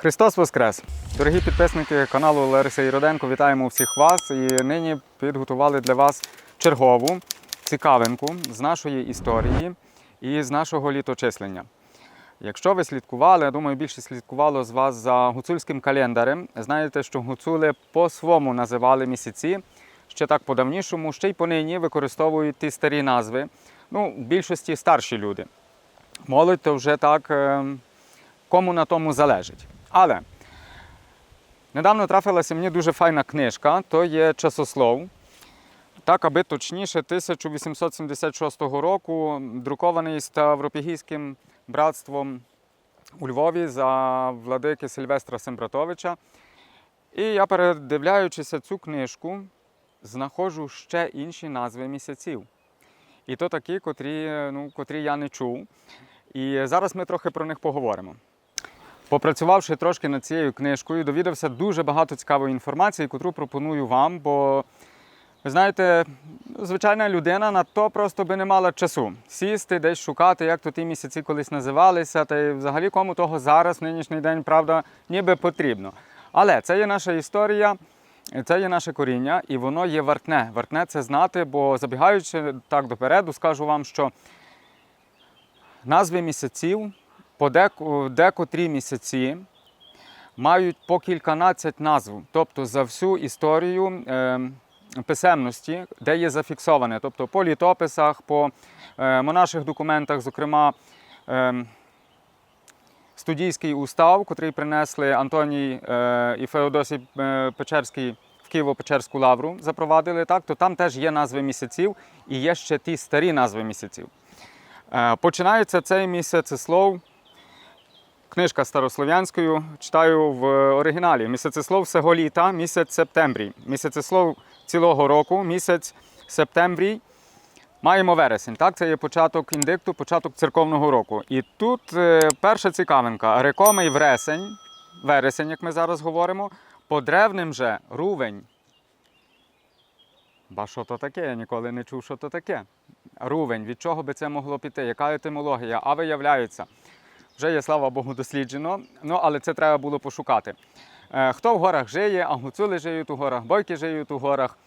Христос Воскрес! Дорогі підписники каналу Лариса Іроденко, вітаємо всіх вас. І нині підготували для вас чергову цікавинку з нашої історії і з нашого літочислення. Якщо ви слідкували, я думаю, більше слідкувало з вас за гуцульським календарем. Знаєте, що гуцули по-своєму називали місяці, ще так по-давнішому, ще й понині використовують ті старі назви. Ну, в більшості старші люди. Молодь то вже так, е, кому на тому залежить. Але недавно трапилася мені дуже файна книжка, то є часослов. Так, аби точніше, 1876 року, друкований Ставропігійським братством у Львові за владики Сильвестра Сембратовича. І я, передивляючися цю книжку, знаходжу ще інші назви місяців. І то такі, котрі, ну, котрі я не чув. І зараз ми трохи про них поговоримо. Попрацювавши трошки над цією книжкою, довідався дуже багато цікавої інформації, яку пропоную вам, бо ви знаєте, звичайна людина на то просто би не мала часу сісти, десь шукати, як то ті місяці колись називалися, та й взагалі кому того зараз, нинішній день, правда, ніби потрібно. Але це є наша історія, це є наше коріння, і воно є вартне. Вартне це знати, бо забігаючи так допереду, скажу вам, що назви місяців, подеку- декотрі місяці мають по кільканадцять назв, тобто за всю історію е, писемності, де є зафіксоване, тобто по літописах, по е, монаших документах, зокрема. Е, Студійський устав, котрий принесли Антоній е, і Феодосій е, Печерський в Києво-Печерську лавру, запровадили так, то там теж є назви місяців і є ще ті старі назви місяців. Починається цей місяцеслов, книжка старослов'янською, читаю в оригіналі. Місяцеслов всього літа, місяць септембрій. Місяцеслов цілого року, місяць септембрій. Маємо вересень, так? Це є початок індикту, початок церковного року. І тут е, перша цікавинка. Рекомий вресень, вересень, як ми зараз говоримо, по древним же рувень. Ба що то таке? Я ніколи не чув, що то таке. Рувень, від чого би це могло піти? Яка етимологія? А виявляється, вже є, слава Богу, досліджено, ну але це треба було пошукати. Е, Хто в горах жиє, а гуцули жиють у горах, бойки жиють у горах.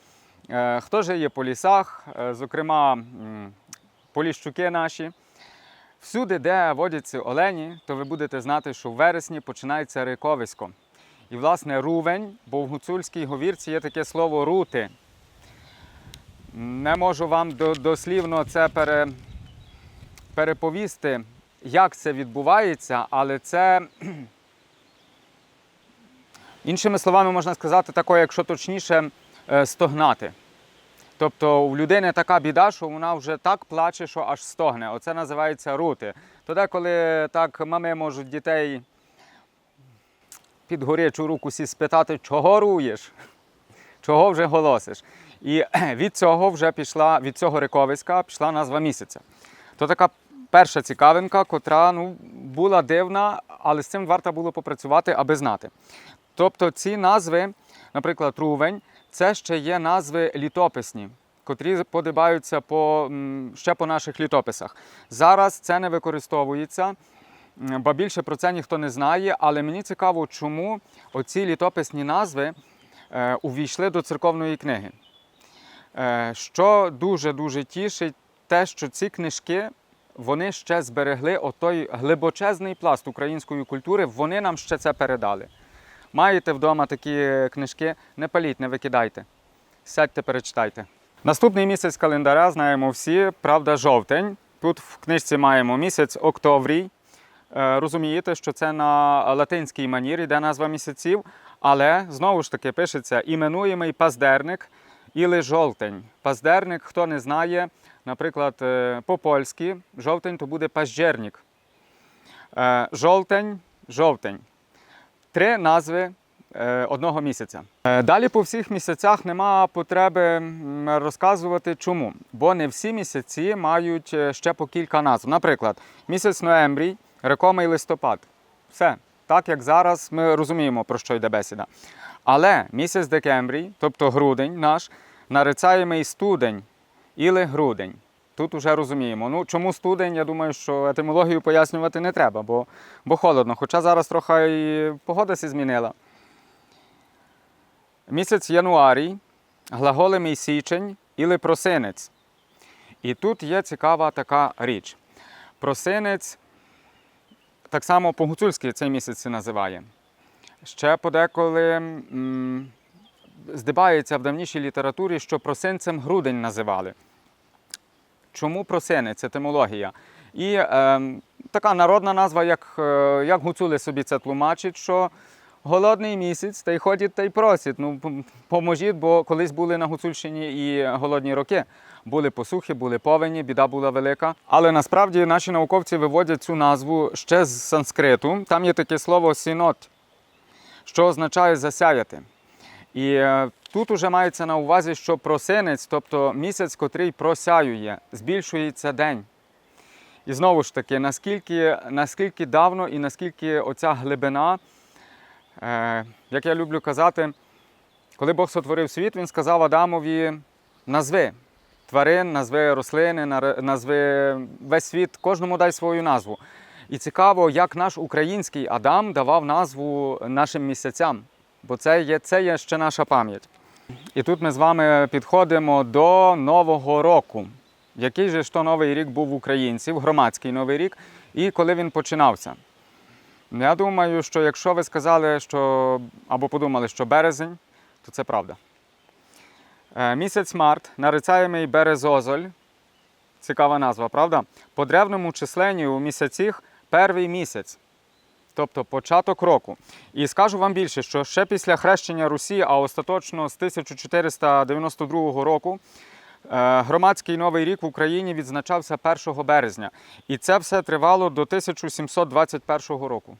Е, Хто жиє по лісах, е, зокрема поліщуки наші. Всюди, де водяться олені, то ви будете знати, що в вересні починається риковисько. І, власне, рувень, бо в гуцульській говірці є таке слово рути. Не можу вам дослівно це пере, переповісти, як це відбувається, але це, іншими словами, можна сказати, таке, якщо точніше, е, стогнати. Тобто у людини така біда, що вона вже так плаче, що аж стогне. Оце називається рути. То деколи так мами можуть дітей під горячу руку сі спитати, чого руєш, чого вже голосиш. І від цього вже пішла, від цього риковиська пішла назва місяця. То така перша цікавинка, котра ну, була дивна, але з цим варто було попрацювати, аби знати. Тобто ці назви, наприклад, рувень, це ще є назви літописні, котрі подибаються по, ще по наших літописах. Зараз це не використовується, бо більше про це ніхто не знає. Але мені цікаво, чому оці літописні назви е, увійшли до церковної книги. Е, що дуже-дуже тішить, те, що ці книжки вони ще зберегли отой глибочезний пласт української культури, вони нам ще це передали. Маєте вдома такі книжки, не паліть, не викидайте. Сядьте, перечитайте. Наступний місяць календаря знаємо всі, правда, жовтень. Тут в книжці маємо місяць октоврій. Е, Розумієте, що це на латинській манірі, йде назва місяців, але знову ж таки пишеться іменуємий паздерник іли жовтень. Паздерник, хто не знає, наприклад, е, по-польськи жовтень то буде пажджерник. Е, Жовтень, жовтень три назви е, одного місяця. Далі по всіх місяцях нема потреби розказувати чому. Бо не всі місяці мають ще по кілька назв. Наприклад, місяць ноембрій, рекомий листопад. Все. Так як зараз ми розуміємо, про що йде бесіда. Але місяць декембрій, тобто грудень наш, нарицаємий студень, іли грудень. Тут вже розуміємо. Ну, чому студень, я думаю, що етимологію пояснювати не треба, бо, бо холодно. Хоча зараз трохи і погода сі змінила. Місяць януарій, глаголемий січень і просинець. І тут є цікава така річ. Просинець так само по-гуцульськи цей місяць називає. Ще подеколи м, здибається в давнішій літературі, що просинцем грудень називали. Чому просинець? Етимологія. І е, така народна назва, як, е, як гуцули собі це тлумачать, що голодний місяць, та й ходять та й просять. Ну, поможіть, бо колись були на Гуцульщині і голодні роки. Були посухи, були повені, біда була велика. Але насправді наші науковці виводять цю назву ще з санскриту. Там є таке слово сінот, що означає засяяти. І е, тут уже мається на увазі, що просинець, тобто місяць, котрий просяює, збільшується день. І знову ж таки, наскільки, наскільки давно і наскільки оця глибина, е, як я люблю казати, коли Бог сотворив світ, він сказав Адамові: назви тварин, назви рослини, назви весь світ, кожному дай свою назву. І цікаво, як наш український Адам давав назву нашим місяцям, бо це є, це є ще наша пам'ять. І тут ми з вами підходимо до Нового року. Який же ж то новий рік був українців, громадський новий рік, і коли він починався? Я думаю, що якщо ви сказали, що або подумали, що березень, то це правда. Е, Місяць март, нарицаємий березозоль. Цікава назва, правда? По древньому численню у місяцях перший місяць, тобто початок року. І скажу вам більше, що ще після хрещення Русі, а остаточно з 1492 року, е, громадський новий рік в Україні відзначався 1 березня. І це все тривало до 1721 року.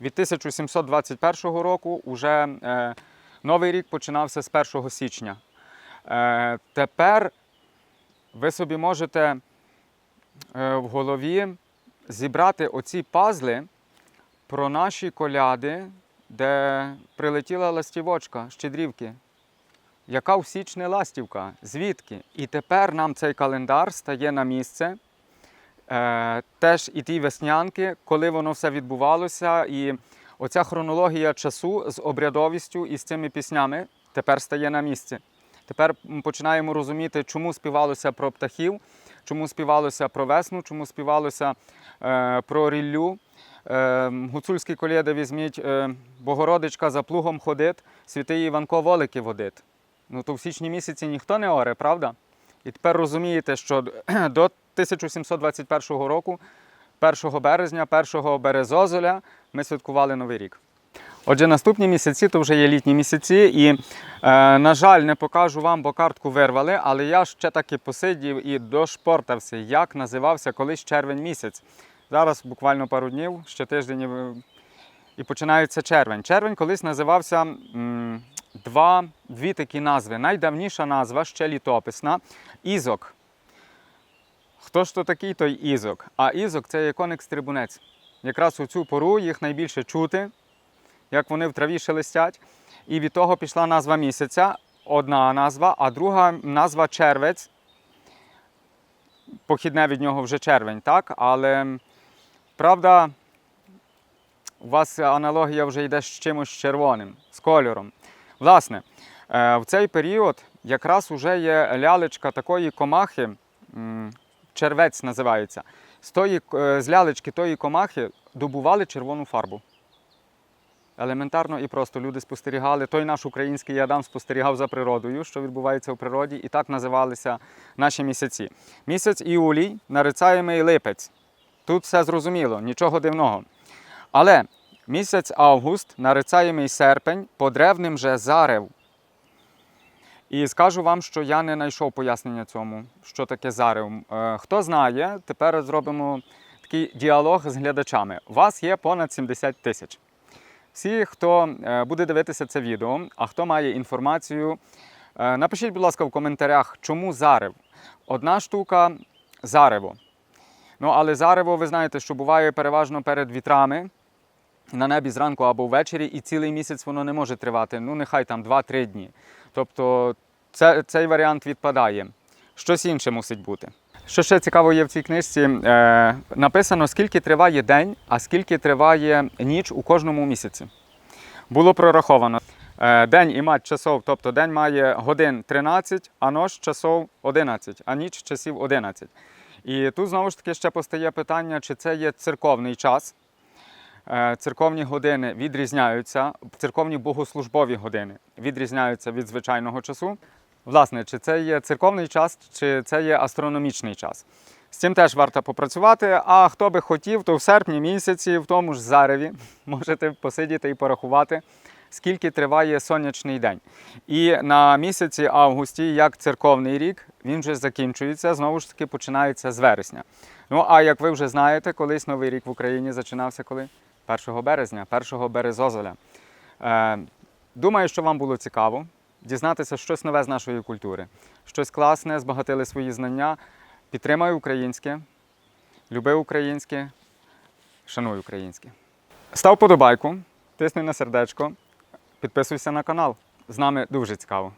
Від 1721 року вже е, новий рік починався з 1 січня. Е, тепер ви собі можете в голові зібрати оці пазли про наші коляди, де прилетіла ластівочка, щедрівки. Яка в січні ластівка? Звідки? І тепер нам цей календар стає на місце. Е, теж і ті веснянки, коли воно все відбувалося, і оця хронологія часу з обрядовістю і з цими піснями тепер стає на місці. Тепер м, починаємо розуміти, чому співалося про птахів, чому співалося про весну, чому співалося е, про ріллю. Е, гуцульські колєди візьміть, е, Богородичка за плугом ходить, святий Іванко волики водить. Ну то в січні місяці ніхто не оре, правда? І тепер розумієте, що до 1721 року, 1 березня, 1 березозоля, ми святкували Новий рік. Отже, наступні місяці то вже є літні місяці, і, е, на жаль, не покажу вам, бо картку вирвали, але я ще таки посидів і дошпортався, як називався колись червень місяць. Зараз буквально пару днів, ще тиждень і, починається червень. Червень колись називався два, дві такі назви. Найдавніша назва, ще літописна ізок. Хто ж то такий той ізок? А ізок це є коник-стрибунець. Якраз у цю пору їх найбільше чути, як вони в траві шелестять. І від того пішла назва місяця, одна назва, а друга назва червець. Похідне від нього вже червень, так? Але правда, у вас аналогія вже йде з чимось червоним, з кольором. Власне, е, в цей період якраз вже є лялечка такої комахи, червець називається. З, тої, е, з лялечки тої комахи добували червону фарбу. Елементарно і просто люди спостерігали. Той наш український Адам спостерігав за природою, що відбувається у природі, і так називалися наші місяці. Місяць іулій, нарицаємий липець. Тут все зрозуміло, нічого дивного. Але місяць август, нарицаємий серпень, по древним же зарев. І скажу вам, що я не знайшов пояснення цьому, що таке зарев. Е, Хто знає, тепер зробимо такий діалог з глядачами. У вас є понад 70 тисяч. Всі, хто е, буде дивитися це відео, а хто має інформацію, е, напишіть, будь ласка, в коментарях, чому зарев. Одна штука зарево. Ну, але зарево, ви знаєте, що буває переважно перед вітрами на небі зранку або ввечері, і цілий місяць воно не може тривати. Ну, нехай там 2-3 дні. Тобто це, цей варіант відпадає. Щось інше мусить бути. Що ще цікаво є в цій книжці, е, написано, скільки триває день, а скільки триває ніч у кожному місяці. Було прораховано. Е, день і мать часов, тобто день має годин 13, а нож часов 11, а ніч часів 11. І тут знову ж таки ще постає питання, чи це є церковний час. Е, Церковні години відрізняються, церковні богослужбові години відрізняються від звичайного часу. Власне, чи це є церковний час, чи це є астрономічний час. З цим теж варто попрацювати. А хто би хотів, то в серпні місяці, в тому ж зареві, можете посидіти і порахувати, скільки триває сонячний день. І на місяці августі, як церковний рік, він вже закінчується, знову ж таки починається з вересня. Ну а як ви вже знаєте, колись новий рік в Україні зачинався коли? 1 березня, 1 березозоля. Е, думаю, що вам було цікаво дізнатися щось нове з нашої культури, щось класне, збагатили свої знання. Підтримай українське, люби українське, шануй українське. Став подобайку, тисни на сердечко, підписуйся на канал. З нами дуже цікаво.